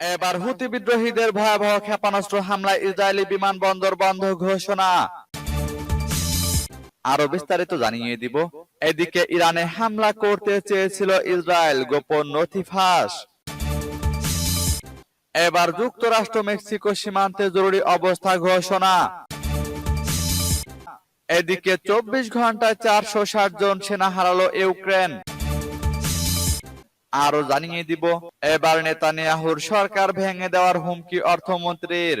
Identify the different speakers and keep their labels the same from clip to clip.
Speaker 1: এবার হুতি বিদ্রোহীদের ভয়াবহ ক্ষেপণাস্ত্র হামলায় ইসরায়েলি বিমানবন্দর বন্ধ ঘোষণা। আরও বিস্তারিত জানিয়ে দিব। এদিকে ইরানে হামলা করতে চেয়েছিল ইসরায়েল, গোপন নথি ফাঁস। এবার যুক্তরাষ্ট্র মেক্সিকো সীমান্তে জরুরি অবস্থা ঘোষণা। এদিকে চব্বিশ ঘন্টায় চারশো ষাট জন সেনা হারালো ইউক্রেন। আরও জানিয়ে দিব, এবার নেতানিয়াহুর সরকার ভেঙে দেওয়ার হুমকি অর্থমন্ত্রীর।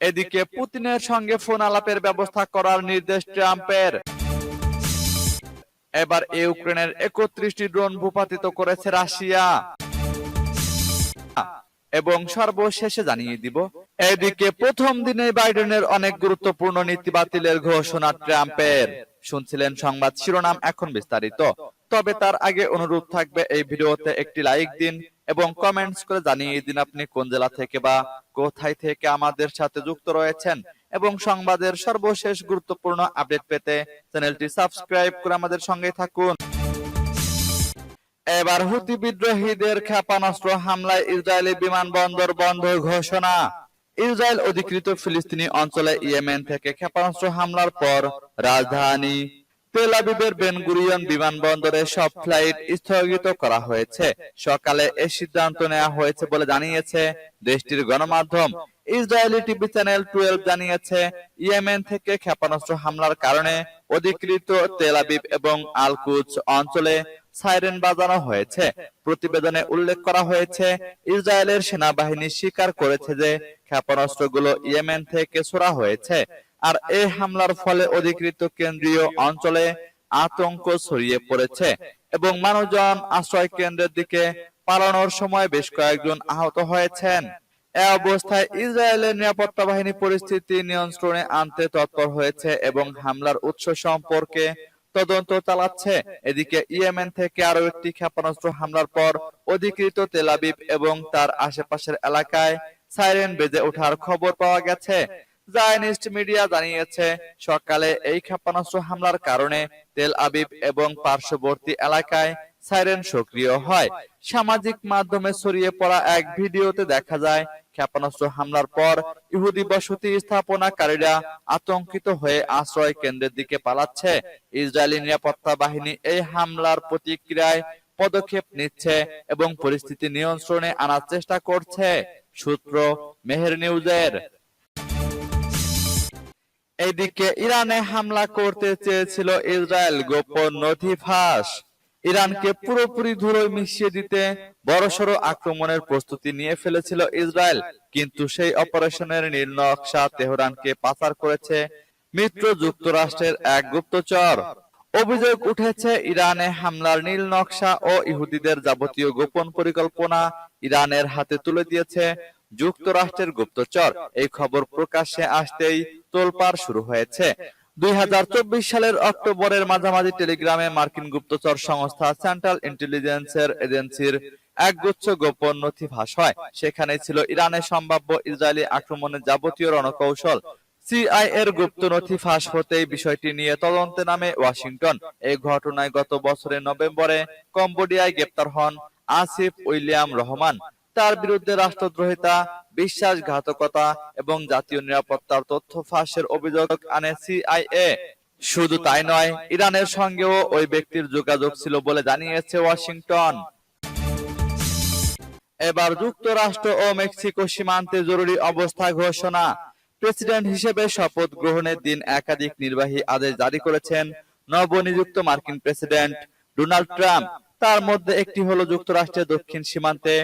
Speaker 1: এদিকে পুতিনের সঙ্গে ফোন আলাপের ব্যবস্থা করার নির্দেশ ট্রাম্পের। এবার ইউক্রেনের একত্রিশটি ড্রোন ভূপাতিত করেছে রাশিয়া। এবং সর্বশেষে জানিয়ে দিব, এদিকে প্রথম দিনে বাইডেনের অনেক গুরুত্বপূর্ণ নীতি বাতিলের ঘোষণা ট্রাম্পের। শুনছিলেন সংবাদ শিরোনাম এখন বিস্তারিত। তবে তার আগে অনুরোধ থাকবে এই ভিডিওতে একটি লাইক দিন এবং কমেন্টস করে জানিয়ে দিন আপনি কোন জেলা থেকে বা কোথায় থেকে আমাদের সাথে যুক্ত রয়েছেন এবং সংবাদের সর্বশেষ গুরুত্বপূর্ণ আপডেট পেতে চ্যানেলটি সাবস্ক্রাইব করে আমাদের সঙ্গে থাকুন। এবার হুতি বিদ্রোহীদের ক্ষেপণাস্ত্র হামলায় ইসরায়েলি বিমানবন্দর বন্ধ ঘোষণা। ইসরায়েল অধিকৃত ফিলিস্তিনি অঞ্চলে ইয়েমেন থেকে ক্ষেপণাস্ত্র হামলার পর রাজধানী তেল আবিবের বেনগুরিয়ন বিমানবন্দরে সব ফ্লাইট স্থগিত করা হয়েছে। সকালে এ সিদ্ধান্ত নেওয়া হয়েছে বলে জানিয়েছে দেশটির গণমাধ্যম। ইসরায়েলি টিভি চ্যানেল টুয়েলভ জানিয়েছে, ইয়েমেন থেকে ক্ষেপণাস্ত্র হামলার কারণে অধিকৃত তেল আবিব এবং আলকুচ অঞ্চলে সাইরেন বাজানো হয়েছে। প্রতিবেদনে উল্লেখ করা হয়েছে, ইসরায়েলের সেনাবাহিনী স্বীকার করেছে যে ক্ষেপণাস্ত্রগুলো ইয়েমেন থেকে ছোড়া হয়েছে আর এই হামলার ফলে অধিকৃত কেন্দ্রীয় অঞ্চলে আতঙ্ক ছড়িয়ে পড়েছে এবং মানুষজন আশ্রয় কেন্দ্রের দিকে পালানোর সময় বেশ কয়েকজন আহত হয়েছেন। এ অবস্থায় ইসরায়েলের নিরাপত্তা বাহিনী পরিস্থিতি নিয়ন্ত্রণে আনতে তৎপর হয়েছে এবং হামলার উৎস সম্পর্কে তদন্ত চালাচ্ছে। এদিকে ইয়েমেন থেকে আরও একটি ক্ষেপণাস্ত্র হামলার পর অধিকৃত তেলাবিব এবং তার আশেপাশের এলাকায় সাইরেন বেজে ওঠার খবর পাওয়া গেছে। জায়নিস্ট মিডিয়া জানিয়েছে সকালে এই ক্ষেপণাস্ত্র হামলার কারণে তেল আবিব এবং পার্শ্ববর্তী এলাকায় সাইরেন সক্রিয় হয়। সামাজিক মাধ্যমে ছড়িয়ে পড়া এক ভিডিওতে দেখা যায় ক্ষেপণাস্ত্র হামলার পর ইহুদি বসতি স্থাপনাকারীরা আতঙ্কিত হয়ে আশ্রয় কেন্দ্রের দিকে পালাচ্ছে। ইসরায়েলি নিরাপত্তা বাহিনী এই হামলার প্রতিক্রিয়ায় পদক্ষেপ নিচ্ছে এবং পরিস্থিতি নিয়ন্ত্রণে আনার চেষ্টা করছে, সূত্র মেহের নিউজের। এদিকে ইরানে হামলা করতে চেয়েছিল ইসরায়েল গোপন নথি ফাঁস। ইরানকে পুরোপুরি ধুলোয় মিশিয়ে দিতে বড়সড় আক্রমণের প্রস্তুতি নিয়ে ফেলেছিল ইসরায়েল। কিন্তু সেই অপারেশনের নীল নকশা তেহরানকে পাচার করেছে মিত্র যুক্তরাষ্ট্রের এক গুপ্তচর। অভিযোগ উঠেছে, ইরানে হামলার নীল নকশা ও ইহুদিদের যাবতীয় গোপন পরিকল্পনা ইরানের হাতে তুলে দিয়েছে যুক্তরাষ্ট্রের গুপ্তচর। এই খবর প্রকাশ্যে আসতেই তোলপাড় শুরু হয়েছে। দুই হাজার চব্বিশ সালের অক্টোবরের মাঝামাঝি টেলিগ্রামে মার্কিন গুপ্তচর সংস্থা সেন্ট্রাল ইন্টেলিজেন্সের এজেন্সির একগুচ্ছ গোপন নথি ফাঁস হয়। সেখানে ছিল ইরানের সম্ভাব্য ইসরায়েলি আক্রমণের যাবতীয় রণকৌশল। সিআই এর গুপ্ত নথি ফাঁস হতেই বিষয়টি নিয়ে তদন্তে নামে ওয়াশিংটন। এই ঘটনায় গত বছরের নভেম্বরে কম্বোডিয়ায় গ্রেপ্তার হন আসিফ উইলিয়াম রহমান। তার বিরুদ্ধে রাষ্ট্রদ্রোহিতা, বিশ্বাসঘাতকতা এবং জাতীয় নিরাপত্তার তথ্য ফাঁসের অভিযোগ আনে সিআইএ। শুধু তাই নয়, ইরানের সঙ্গেও ওই ব্যক্তির যোগাযোগ ছিল বলে জানিয়েছে ওয়াশিংটন। এবার যুক্তরাষ্ট্র ও মেক্সিকো সীমান্তে জরুরি অবস্থা ঘোষণা। প্রেসিডেন্ট হিসেবে শপথ গ্রহণের দিন একাধিক নির্বাহী আদেশ জারি করেছেন নবনিযুক্ত মার্কিন প্রেসিডেন্ট ডোনাল্ড ট্রাম্প। তার মধ্যে একটি হলো যুক্তরাষ্ট্রের দক্ষিণ সীমান্তে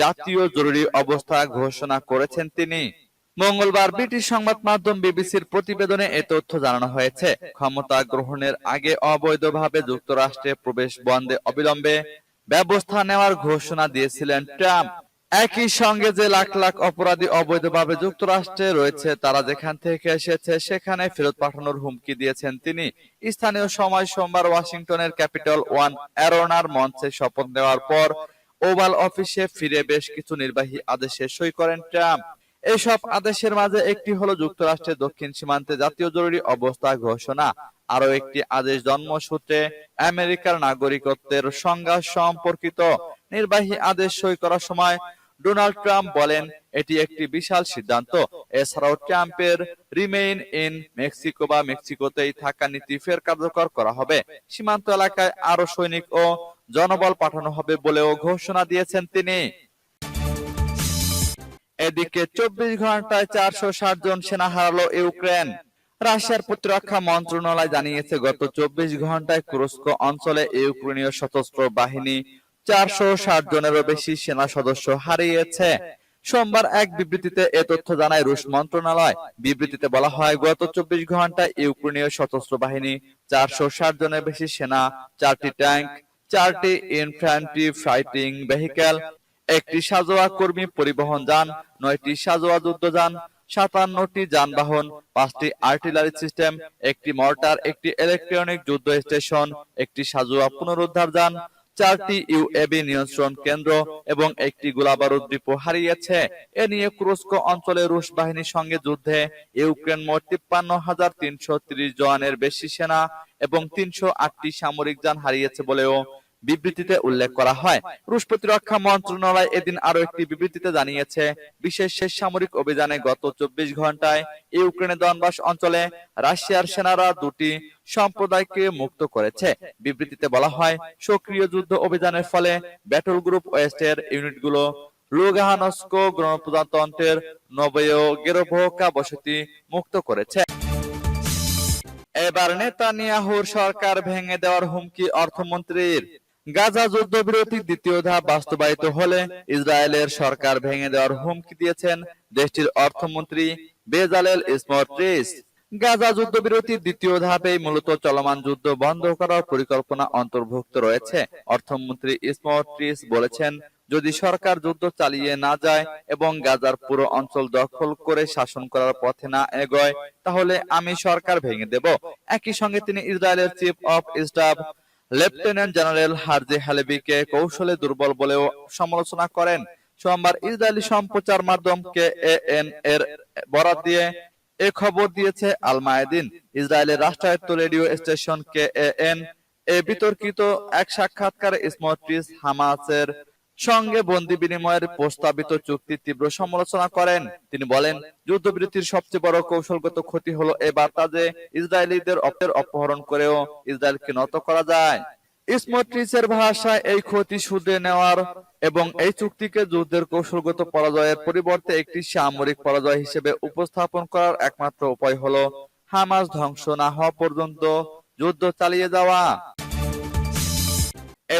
Speaker 1: জাতীয় জরুরি অবস্থা ঘোষণা করেছেন তিনি। মঙ্গলবার ব্রিটিশ সংবাদ মাধ্যম বিবিসির প্রতিবেদনে এ তথ্য জানানো হয়েছে। ক্ষমতা গ্রহণের আগে অবৈধভাবে যুক্তরাষ্ট্রে প্রবেশ বন্ধে অবিলম্বে ব্যবস্থা নেওয়ার ঘোষণা দিয়েছিলেন ট্রাম্প। একই সঙ্গে যে লাখ লাখ অপরাধী অবৈধভাবে যুক্তরাষ্ট্রে রয়েছে, তারা যেখান থেকে এসেছে সেখানে ফেরত পাঠানোর হুমকি দিয়েছেন তিনি। স্থানীয় সময় সোমবার ওয়াশিংটনের ক্যাপিটাল ওয়ান অ্যারোনার মঞ্চে শপথ নেওয়ার পর ওভাল অফিসে ফিরে বেশ কিছু নির্বাহী আদেশে সই করেন ট্রাম্প। এসব আদেশের মাঝে একটি হলো যুক্তরাষ্ট্রের দক্ষিণ সীমান্তে জাতীয় জরুরি অবস্থা ঘোষণা। আরও একটি আদেশ জন্মসূত্রে আমেরিকার নাগরিকত্বের সংজ্ঞা সম্পর্কিত নির্বাহী আদেশ সই করার সময় ডোনাল্ড ট্রাম্প বলেন, এটি একটি বিশাল সিদ্ধান্ত। এছাড়াও ট্রাম্পের রিমেইন ইন মেক্সিকো বা মেক্সিকোতেই থাকা নীতি ফের কার্যকর করা হবে। সীমান্ত এলাকায় আরও সৈনিক ও জনবল পাঠানো হবে বলেও ঘোষণা দিয়েছেন তিনি। এদিকে চব্বিশ ঘন্টায় চারশো ষাট জন সেনা হারালো ইউক্রেন। রাশিয়ার প্রতিরক্ষা মন্ত্রণালয় জানিয়েছে, গত চব্বিশ ঘন্টায় কুরস্ক অঞ্চলে ইউক্রেনীয় সশস্ত্র বাহিনী চারশো ষাট জনেরও বেশি সেনা সদস্য হারিয়েছে। সোমবার এক বিবৃতিতে এ তথ্য জানায় রুশ মন্ত্রণালয়। বিবৃতিতে বলা হয়, গত চব্বিশ ঘন্টায় ইউক্রেনীয় সশস্ত্র বাহিনী চারশো ষাট জনের বেশি সেনা, চারটি ট্যাঙ্ক, চারটি ইনফ্যান্ট্রি ফাইটিং ভেহিক্যাল একটি সাজোয়া কর্মী পরিবহন যান, নয়টি সাজোয়া যুদ্ধযান সাতান্নটি যানবাহন, পাঁচটি আর্টিলারি সিস্টেম একটি মর্টার একটি ইলেকট্রনিক যুদ্ধ স্টেশন একটি সাজোয়া পুনরুদ্ধার যান, চারটি ইউএবি নিয়ন্ত্রণ কেন্দ্র এবং একটি গোলাবারুদ দ্বীপ হারিয়েছে। এ নিয়ে কুরস্ক অঞ্চলে রুশ বাহিনীর সঙ্গে যুদ্ধে ইউক্রেন মোট তিপ্পান্ন হাজার তিনশো ত্রিশ জওয়ানের বেশি সেনা এবং তিনশো আটটি সামরিক যান হারিয়েছে বলেও বিবৃতিতে উল্লেখ করা হয়। রুশ প্রতিরক্ষা মন্ত্রণালয় এদিন আরও একটি বিবৃতিতে জানিয়েছে, বিশেষ শেষ সামরিক অভিযানে গত চব্বিশ ঘন্টায় ইউক্রেনের দনবাস অঞ্চলে রাশিয়ার সেনারা দুটি সম্প্রদায়কে মুক্ত করেছে। বিবৃতিতে বলা হয়, সক্রিয় যুদ্ধ অভিযানের ফলে ব্যাটল গ্রুপ ওয়েস্টের ইউনিটগুলো লুগাহানস্ক গণপ্রজাতন্ত্রের নবয় গেরোভোকা বসতি মুক্ত করেছে। এবার নেতানিয়াহুর সরকার ভেঙে দেওয়ার হুমকি অর্থমন্ত্রীর। গাজা যুদ্ধবিরতির দ্বিতীয় ধাপ বাস্তবায়িত হলে ইসরায়েলের সরকার ভেঙে দেওয়ার হুমকি দিয়েছেন দেশটির অর্থমন্ত্রী বেজালেল স্মর্ট্রিস গাজা যুদ্ধবিরতির দ্বিতীয় ধাপে মূলত চলমান যুদ্ধ বন্ধ করার পরিকল্পনা অন্তর্ভুক্ত রয়েছে। অর্থমন্ত্রী স্মর্ট্রিস বলেছেন, যদি সরকার যুদ্ধ চালিয়ে না যায় এবং গাজার পুরো অঞ্চল দখল করে শাসন করার পথে না এগোয়, তাহলে আমি সরকার ভেঙে দেব। একই সঙ্গে তিনি ইসরায়েলের chief of staff lieutenant general Herzi হালেবিকে কৌশলে দুর্বল বলেও সমালোচনা করেন। সোমবার ইসরায়েলি সম্প্রচার মাধ্যম কে এন এর বরাত দিয়ে এ খবর দিয়েছে আল মায়েদিন ইসরায়েলের রাষ্ট্রায়ত্ত রেডিও স্টেশন কে এন এ বিতর্কিত এক সাক্ষাৎকারে স্মর্ট্রিস হামাসের সঙ্গে বন্দি বিনিময়ের প্রস্তাবিত চুক্তির তীব্র সমালোচনা করেন। তিনি বলেন, যুদ্ধবিরতির সবচেয়ে বড় কৌশলগত ক্ষতি হলো এ বার্তা যে ইসরায়েলিদের অপের অপহরণ করেও ইসরায়েলকে নত করা যায়। স্মোট্রিসের ভাষায় এই ক্ষতি শুধরে নেওয়ার এবং এই চুক্তিকে যুদ্ধের কৌশলগত পরাজয়ের পরিবর্তে একটি সামরিক পরাজয় হিসেবে উপস্থাপন করার একমাত্র উপায় হলো হামাস ধ্বংস না হওয়া পর্যন্ত যুদ্ধ চালিয়ে যাওয়া।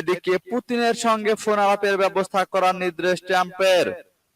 Speaker 1: এদিকে পুতিনের সঙ্গে ফোন আলাপের ব্যবস্থা করার নির্দেশ ট্রাম্পের।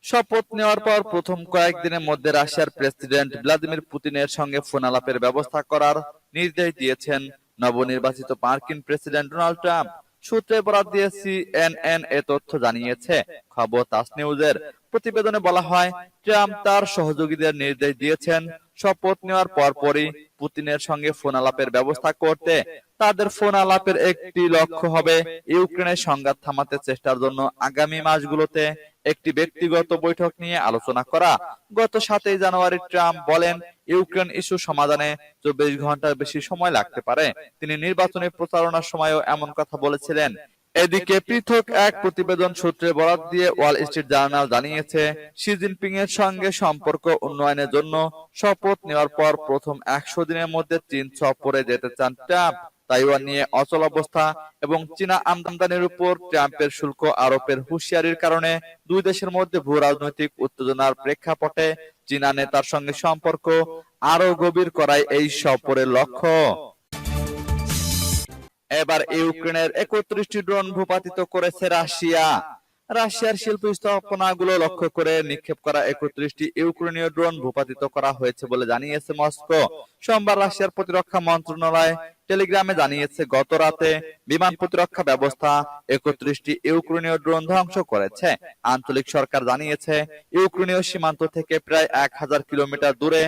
Speaker 1: শপথ নেওয়ার পর প্রথম কয়েকদিনের মধ্যে রাশিয়ার প্রেসিডেন্ট ভ্লাদিমির পুতিনের সঙ্গে ফোন আলাপের ব্যবস্থা করার নির্দেশ দিয়েছেন নবনির্বাচিত মার্কিন প্রেসিডেন্ট ডোনাল্ড ট্রাম্প। সূত্রে বরাদ দিয়ে সিএনএন এ তথ্য জানিয়েছে। খবর তাস নিউজের প্রতিবেদনে বলা হয়, ট্রাম্প তার সহযোগীদের নির্দেশ দিয়েছেন। শপথ নেওয়ার পরপরই পুতিনের সঙ্গে ফোন আলাপের ব্যবস্থা করতে তাদের ফোন আলাপের একটি লক্ষ্য হবে ইউক্রেনের সংঘাত থামাতে চেষ্টার জন্য আগামী মাসগুলোতে একটি ব্যক্তিগত বৈঠক নিয়ে আলোচনা করা। গত সাতই জানুয়ারি ট্রাম্প বলেন, ইউক্রেন ইস্যু সমাধানে চব্বিশ ঘণ্টার বেশি সময় লাগতে পারে। তিনি নির্বাচনী প্রচারণার সময়ও এমন কথা বলেছিলেন। এদিকে পৃথক এক প্রতিবেদন সূত্রে বরাত দিয়ে ওয়াল স্ট্রিট জার্নাল জানিয়েছে শি জিনপিং এর সঙ্গে সম্পর্ক উন্নয়নের জন্য শপথ নেওয়ার পর প্রথম একশো দিনের মধ্যে চীন সফরে যেতে চান ট্রাম্প। তাইওয়ান নিয়ে অচল অবস্থা এবং চীনা আমদানির উপর ট্রাম্পের শুল্ক আরোপের হুঁশিয়ারির কারণে দুই দেশের মধ্যে ভূ রাজনৈতিক উত্তেজনার প্রেক্ষাপটে চীনা নেতার সঙ্গে সম্পর্ক আরও গভীর করাই এই সফরের লক্ষ্য। এবার ইউক্রেনের একত্রিশটি ড্রোন ভূপাতিত করেছে রাশিয়া। রাশিয়ার শিল্প স্থাপনাগুলো লক্ষ্য করে নিক্ষেপ করা একত্রিশটি ইউক্রেনীয় ড্রোন ভূপাতিত করা হয়েছে বলে জানিয়েছে মস্কো। সোমবার রাশিয়ার প্রতিরক্ষা মন্ত্রণালয় টেলিগ্রামে জানিয়েছে গত রাতে বিমান প্রতিরক্ষা ব্যবস্থা একত্রিশটি ইউক্রেনীয় ড্রোন ধ্বংস করেছে। আঞ্চলিক সরকার জানিয়েছে ইউক্রেনীয় সীমান্ত থেকে প্রায় এক হাজার কিলোমিটার দূরে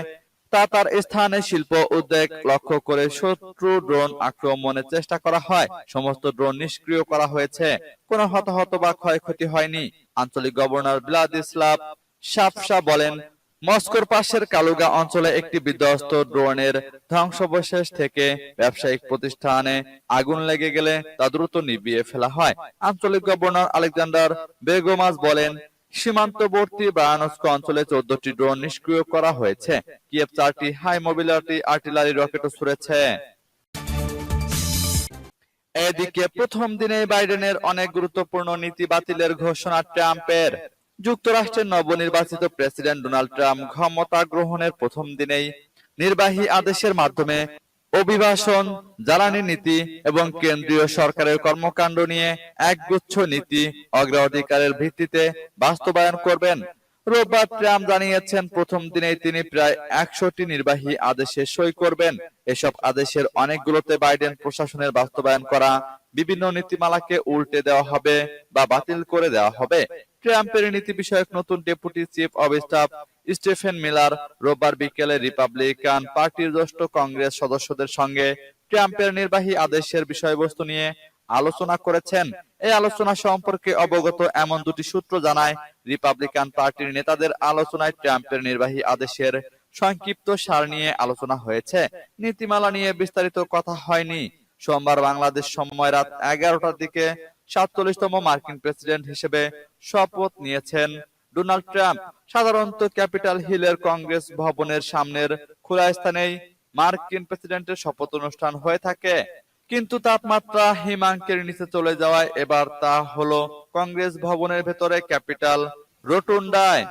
Speaker 1: তা তার স্থানে শিল্প উদ্যোগ লক্ষ্য করে শত্রু ড্রোন আক্রমণের চেষ্টা করা হয়। সমস্ত ড্রোন নিষ্ক্রিয় করা হয়েছে। কোনো হতাহত বা ক্ষয়ক্ষতি হয়নি। আঞ্চলিক গভর্নর ব্লাদিস্লাভ সাফসা বলেন, মস্কোর পাশের কালুগা অঞ্চলে একটি বিধ্বস্ত ড্রোনের ধ্বংসাবশেষ থেকে ব্যবসায়িক প্রতিষ্ঠানে আগুন লেগে গেলে তা দ্রুত নিভিয়ে ফেলা হয়। আঞ্চলিক গভর্নর আলেকজান্ডার বেগোমাস বলেন সীমান্তবর্তী ব্রায়ানস্ক অঞ্চলে চোদ্দটি ড্রোন নিষ্ক্রিয় করা হয়েছে। কিয়েভ চারটি হাই মোবিলারিটি আর্টিলারি রকেটও ছুড়েছে। এদিকে প্রথম দিনে বাইডেনের অনেক গুরুত্বপূর্ণ নীতি বাতিলের ঘোষণা ট্রাম্পের। যুক্তরাষ্ট্রের নবনির্বাচিত প্রেসিডেন্ট ডোনাল্ড ট্রাম্প ক্ষমতা গ্রহণের প্রথম দিনেই নির্বাহী আদেশের মাধ্যমে অভিবাসন, জ্বালানি নীতি এবং কেন্দ্রীয় সরকারের কর্মকাণ্ড নিয়ে একগুচ্ছ নীতি অগ্রাধিকারের ভিত্তিতে বাস্তবায়ন করবেন। রোববার ট্রাম্প জানিয়েছেন, প্রথম দিনেই তিনি প্রায় একশোটি নির্বাহী আদেশে সই করবেন। এসব আদেশের অনেকগুলোতে বাইডেন প্রশাসনের বাস্তবায়ন করা, বিভিন্ন নীতিমালাকে উল্টে দেওয়া হবে বা বাতিল করে দেওয়া হবে। ট্রাম্পের নীতি বিষয়ক নতুন deputy chief of staff Stephen Miller রোববার বিকেলে রিপাবলিকান পার্টির জ্যেষ্ঠ কংগ্রেস সদস্যদের সঙ্গে ট্রাম্পের নির্বাহী আদেশের বিষয়বস্তু নিয়ে আলোচনা করেছেন। এই আলোচনা সম্পর্কে অবগত এমন দুটি সূত্র জানায়, রিপাবলিকান পার্টির নেতাদের আলোচনায় ট্রাম্পের নির্বাহী আদেশের সংক্ষিপ্ত সার নিয়ে আলোচনা হয়েছে। নীতিমালা নিয়ে বিস্তারিত কথা হয়নি। সোমবার বাংলাদেশ সময় রাত এগারোটার দিকে সাতচল্লিশতম মার্কিন প্রেসিডেন্ট হিসেবে শপথ নিয়েছেন ডোনাল্ড ট্রাম্প, সাধারণত ক্যাপিটাল হিলের কংগ্রেস ভবনের সামনের খোলা স্থানেই মার্কিন প্রেসিডেন্টের শপথ অনুষ্ঠান হয়ে থাকে। কিন্তু তাপমাত্রা হিমাঙ্কের নিচে চলে যাওয়ায় এবার তা হলো কংগ্রেস ভবনের ভেতরে ক্যাপিটাল রোটুন্ডায়।